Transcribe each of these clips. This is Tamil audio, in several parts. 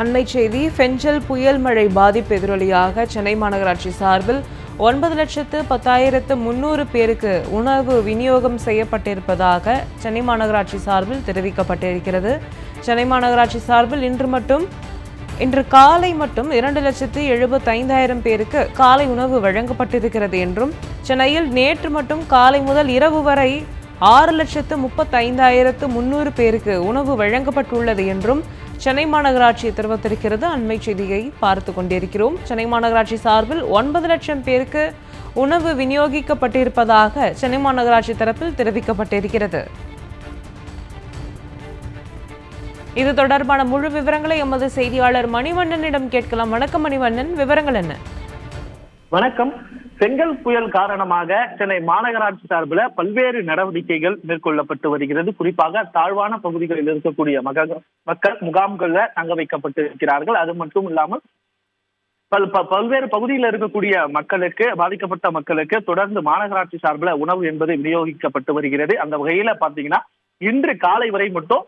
அண்மை செய்தி ஃபெஞ்சல் புயல் மழை பாதிப்பு எதிரொலியாக சென்னை மாநகராட்சி சார்பில் ஒன்பது லட்சத்து பத்தாயிரத்து முன்னூறு பேருக்கு உணவு விநியோகம் செய்யப்பட்டிருப்பதாக சென்னை மாநகராட்சி சார்பில் தெரிவிக்கப்பட்டிருக்கிறது. சென்னை மாநகராட்சி சார்பில் இன்று மட்டும் இன்று காலை மட்டும் இரண்டு லட்சத்து எழுபத்தைந்தாயிரம் பேருக்கு காலை உணவு வழங்கப்பட்டிருக்கிறது என்றும் சென்னையில் நேற்று மட்டும் காலை முதல் இரவு வரை ஆறு லட்சத்து முப்பத்தைந்தாயிரத்து முன்னூறு பேருக்கு உணவு வழங்கப்பட்டுள்ளது என்றும் சென்னை மாநகராட்சி தெரிவித்திருக்கிறது. அண்மை செய்தியை பார்த்து கொண்டிருக்கிறோம். சென்னை மாநகராட்சி சார்பில் ஒன்பது லட்சம் பேருக்கு உணவு விநியோகிக்கப்பட்டிருப்பதாக சென்னை மாநகராட்சி தரப்பில் தெரிவிக்கப்பட்டிருக்கிறது. இது தொடர்பான முழு விவரங்களை எமது செய்தியாளர் மணிவண்ணனிடம் கேட்கலாம். வணக்கம் மணிவண்ணன். விவரங்கள் என்ன? வணக்கம். செங்கல் புயல் காரணமாக சென்னை மாநகராட்சி சார்பில் பல்வேறு நடவடிக்கைகள் மேற்கொள்ளப்பட்டு வருகிறது. குறிப்பாக தாழ்வான பகுதிகளில் இருக்கக்கூடிய மக மக்கள் முகாம்கள்ல தங்க வைக்கப்பட்டு இருக்கிறார்கள் அது மட்டும் இல்லாமல் பல் ப- பல்வேறு பகுதியில் இருக்கக்கூடிய மக்களுக்கு பாதிக்கப்பட்ட மக்களுக்கு தொடர்ந்து மாநகராட்சி சார்பில் உணவு என்பது விநியோகிக்கப்பட்டு வருகிறது. அந்த வகையில பாத்தீங்கன்னா இன்று காலை வரை மட்டும்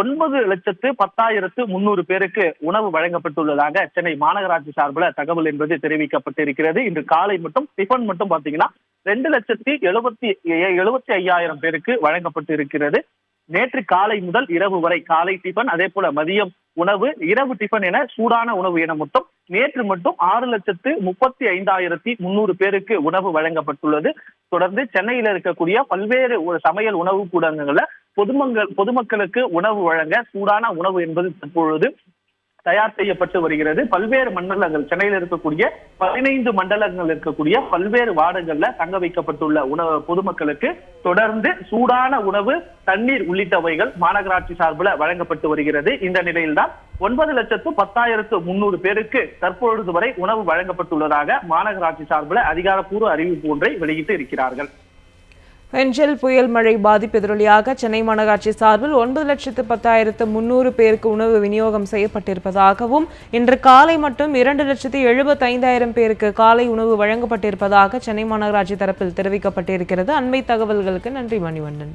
ஒன்பது லட்சத்து பத்தாயிரத்து முன்னூறு பேருக்கு உணவு வழங்கப்பட்டுள்ளதாக சென்னை மாநகராட்சி சார்பில் தகவல் என்பது தெரிவிக்கப்பட்டிருக்கிறது. இன்று காலை மட்டும் டிஃபன் மட்டும் பாத்தீங்கன்னா ரெண்டு லட்சத்தி எழுபத்தி எழுபத்தி ஐயாயிரம் பேருக்கு வழங்கப்பட்டு இருக்கிறது நேற்று காலை முதல் இரவு வரை காலை டிஃபன் அதே போல மதியம் உணவு இரவு டிஃபன் என சூடான உணவு என மொத்தம் நேற்று மட்டும் ஆறு லட்சத்து முப்பத்தி ஐந்தாயிரத்தி முன்னூறு பேருக்கு உணவு வழங்கப்பட்டுள்ளது. தொடர்ந்து சென்னையில இருக்கக்கூடிய பல்வேறு சமையல் உணவு கூடங்கள்ல பொதுமக்கள் பொதுமக்களுக்கு உணவு வழங்க சூடான உணவு என்பது தற்பொழுது தயார் செய்யப்பட்டு வருகிறது. பல்வேறு மண்டலங்கள் சென்னையில் இருக்கக்கூடிய பதினைந்து மண்டலங்கள் இருக்கக்கூடிய பல்வேறு வார்டுகள்ல தங்க வைக்கப்பட்டுள்ள உணவு பொதுமக்களுக்கு தொடர்ந்து சூடான உணவு தண்ணீர் உள்ளிட்டவைகள் மாநகராட்சி சார்பில் வழங்கப்பட்டு வருகிறது. இந்த நிலையில்தான் ஒன்பது லட்சத்து பத்தாயிரத்து முன்னூறு பேருக்கு தற்பொழுது வரை உணவு வழங்கப்பட்டுள்ளதாக மாநகராட்சி சார்பில் அதிகாரப்பூர்வ அறிவிப்பு ஒன்றை வெளியிட்டு இருக்கிறார்கள். பெஞ்சல் புயல் மழை பாதிப்பு எதிரொலியாக சென்னை மாநகராட்சி சார்பில் ஒன்பது லட்சத்து பத்தாயிரத்து முன்னூறு பேருக்கு உணவு விநியோகம் செய்யப்பட்டிருப்பதாகவும் இன்று காலை மட்டும் இரண்டு லட்சத்து எழுபத்தைந்தாயிரம் பேருக்கு காலை உணவு வழங்கப்பட்டிருப்பதாக சென்னை மாநகராட்சி தரப்பில் தெரிவிக்கப்பட்டிருக்கிறது. அண்மை தகவல்களுக்கு நன்றி மணிவண்ணன்.